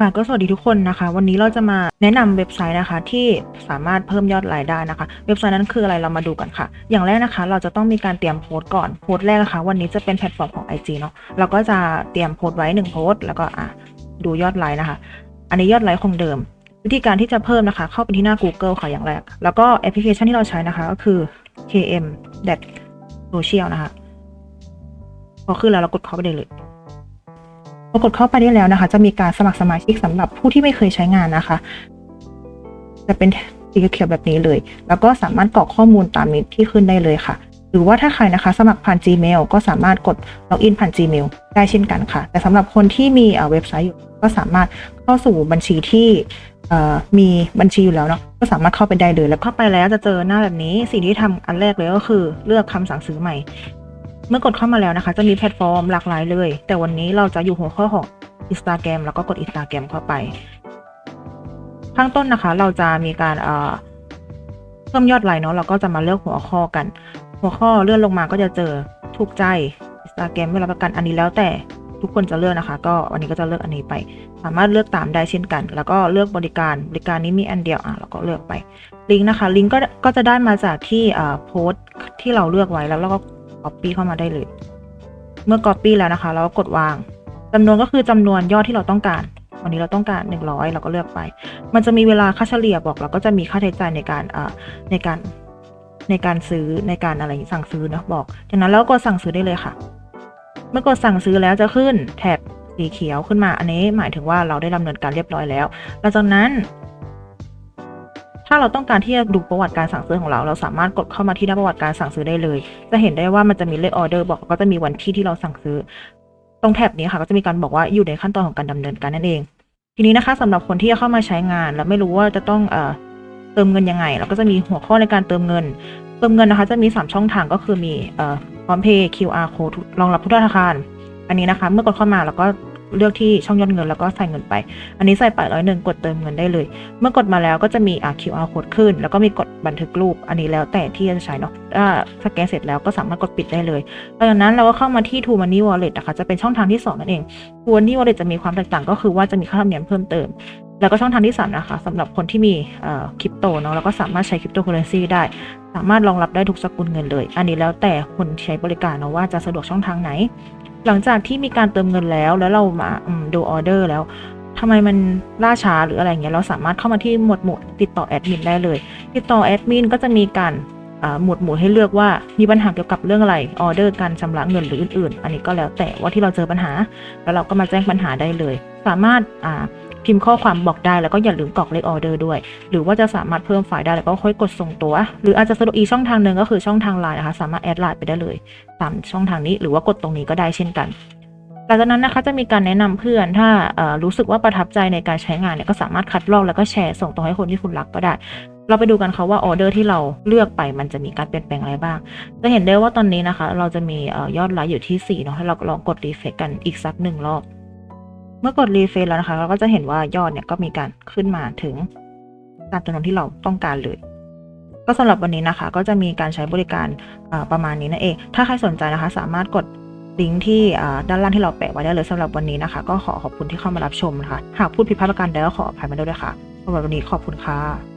ค่ะก็สวัสดีทุกคนนะคะ วันนี้เราจะมาแนะนำเว็บไซต์นะคะ ที่สามารถเพิ่มยอดรายได้นะคะ เว็บไซต์นั้นคืออะไรเรามาดูกันค่ะ อย่างแรกนะคะ เราจะต้องมีการเตรียมโพสต์ก่อนโพสต์แรกนะคะ วันนี้จะเป็นแพลตฟอร์มของ IG เนาะเราก็จะเตรียมโพสต์ไว้1โพสต์แล้วก็อะดูยอดไลค์นะคะ อันนี้ยอดไลค์คงเดิม วิธีการที่จะเพิ่มนะคะ เข้าไปที่หน้า Google ค่ะอย่างแรก แล้วก็แอปพลิเคชันที่เราใช้นะคะก็คือ KM Social นะคะพอขึ้นแล้วเรากดเข้าไปได้เลย พอกดเข้าไปได้แล้วนะคะ จะมีการสมัครสมาชิกสำหรับผู้ที่ไม่เคยใช้งานนะคะ จะเป็นสีเขียวแบบนี้เลย แล้วก็สามารถกรอกข้อมูลตามนี้ที่ขึ้นได้เลยค่ะ หรือว่าถ้าใครนะคะ สมัครผ่าน Gmail ก็สามารถกดล็อกอินผ่าน Gmail ได้เช่นกันค่ะ แต่สำหรับคนที่มีเอ่อเว็บไซต์อยู่ก็สามารถเข้าสู่บัญชีที่อ่อมีบัญชีอยู่แล้วเนาะก็สามารถเข้าไปได้เลย แล้วเข้าไปแล้วจะเจอหน้าแบบนี้สิ่งที่ทำอันแรกเลยก็คือ เลือกคำสั่งซื้อใหม่ เมื่อกดเข้ามาแล้วนะคะ จะมีแพลตฟอร์มหลากหลายเลย แต่วันนี้เราจะอยู่หัวข้อของ Instagram แล้วก็กด Instagram เข้าไป ข้างต้นนะคะ เราจะมีการเอ่อเพิ่มยอดไลค์เนาะเราก็จะมาเลือกหัวข้อกัน หัวข้อเลื่อนลงมาก็จะเจอถูกใจ Instagram ไม่รับประกันอันนี้แล้วแต่ทุกคนจะเลือกนะคะ ก็วันนี้ก็จะเลือกอันนี้ไป สามารถเลือกตามได้เช่นกัน แล้วก็เลือกบริการบริการนี้มีอันเดียวอะเราก็เลือกไปลิงก์นะคะลิงก์ก็ก็จะได้มาจากที่อ่าโพสต์ที่เราเลือกไว้แล้วเราก็ Copy เข้ามาได้เลย เมื่อ Copy แล้วนะคะ เราก็กดวางจำนวนก็คือจำนวนยอดที่เราต้องการ วันนี้เราต้องการ 100 เราก็เลือกไป มันจะมีเวลาค่าเฉลี่ยบอกเราก็จะมีค่าใช้จ่ายในการอ่อในการในการซื้อในการอะไรสั่งซื้อนะบอกจากนั้นเราก็กดสั่งซื้อได้เลยค่ะ เมื่อกดสั่งซื้อแล้วจะขึ้นแถบสีเขียวขึ้นมา อันนี้หมายถึงว่าเราได้ดำเนินการเรียบร้อยแล้ว หลังจากนั้นาเราต้องการที่จะดูประวัติการสั่งซื้อของเรา เราสามารถกดเข้ามาที่หน้าประวัติการสั่งซื้อได้เลย จะเห็นได้ว่ามันจะมีเลขออเดอร์บอกก็จะมีวันที่ที่เราสั่งซื้อ ตรงแถบนี้ค่ะ ก็จะมีการบอกว่าอยู่ในขั้นตอนของการดำเนินการนั่นเอง ทีนี้นะคะสำหรับคนที่จะเข้ามาใช้งาน แล้วไม่รู้ว่าจะต้องเอ่อเติมเงินยังไง เราก็จะมีหัวข้อในการเติมเงิน เติมเงินนะคะ จะมี 3 ช่องทางก็คือมีเอ่อพร้อมเพย์ QR code รองรับทุกธนาคาร อันนี้นะคะ เมื่อกดเข้ามาเราก็ เลือกที่ช่องยอดเงินแล้วก็ใส่เงินไป อันนี้ใส่ไปร้อยหนึ่งกดเติมเงินได้เลย เมื่อกดมาแล้วก็จะมีอ่า QR code ขึ้น แล้วก็มีกดบันทึกรูป อันนี้แล้วแต่ที่จะใช้เนาะถ้าสแกนเสร็จแล้วก็สามารถกดปิดได้เลยหลังจากนั้นเราก็เข้ามาที่ True Money Wallet นะคะจะเป็นช่องทางที่ 2 นั่นเอง True Money Wallet จะมีความแตกต่างก็คือว่าจะมีค่าธรรมเนียมเพิ่มเติมแล้วก็ช่องทางที่สามนะคะสำหรับคนที่มีคริปโตเนาะแล้วก็สามารถใช้คริปโตเคอเรนซีได้ สามารถรองรับได้ทุกสกุลเงินเลย อันนี้แล้วแต่คนใช้บริการเนาะว่าจะสะดวกช่องทางไหน หลังจากที่มีการเติมเงินแล้วแล้วเรามาดูออเดอร์แล้วทำไมมันล่าช้าหรืออะไรเงี้ยเราสามารถเข้ามาที่หมวดหมู่ติดต่อแอดมินได้เลย ติดต่อแอดมินก็จะมีการหมวดหมู่ให้เลือกว่ามีปัญหาเกี่ยวกับเรื่องอะไรออเดอร์การชำระเงินหรืออื่น ๆ อันนี้ก็แล้วแต่ว่าที่เราเจอปัญหา แล้วเราก็มาแจ้งปัญหาได้เลย สามารถ พิมพ์ข้อความบอกได้แล้วก็อย่าลืมกรอกเลขออเดอร์ด้วย หรือว่าจะสามารถเพิ่มไฟล์ได้แล้วก็ค่อยกดส่งตัว หรืออาจจะสะดวกอีกช่องทางหนึ่งก็คือช่องทางไลน์นะคะสามารถแอดไลน์ไปได้เลยตามช่องทางนี้หรือว่ากดตรงนี้ก็ได้เช่นกันหลังจากนั้นนะคะจะมีการแนะนำเพื่อนถ้ารู้สึกว่าประทับใจในการใช้งานเนี่ยก็สามารถคัดลอกแล้วก็แชร์ส่งต่อให้คนที่คุณรักก็ได้ เราไปดูกันค่ะว่าออเดอร์ที่เราเลือกไปมันจะมีการเปลี่ยนแปลงอะไรบ้าง จะเห็นได้ว่าตอนนี้นะคะ เราจะมีอยอดไลค์อยู่ที่4เนาะให้เราลองกดรีเฟซกันอีกสักหนึ่งรอบ มื่อกดรีเฟซแล้วนะคะเราก็จะเห็นว่ายอดเนี่ยก็มีการขึ้นมาถึงตามจำนวนที่เราต้องการเลย ก็สำหรับวันนี้นะคะ ก็จะมีการใช้บริการประมาณนี้นั่นเอง ถ้าใครสนใจนะคะ สามารถกดลิงก์ที่ด้านล่างที่เราแปะไว้ได้เลยสำหรับวันนี้นะคะ ก็ขอขอบคุณที่เข้ามารับชมนะคะ หากพูดผิดพลาดประการใดก็ขออภัยมาด้วยค่ะสำหรับวันนี้ขอบคุณค่ะ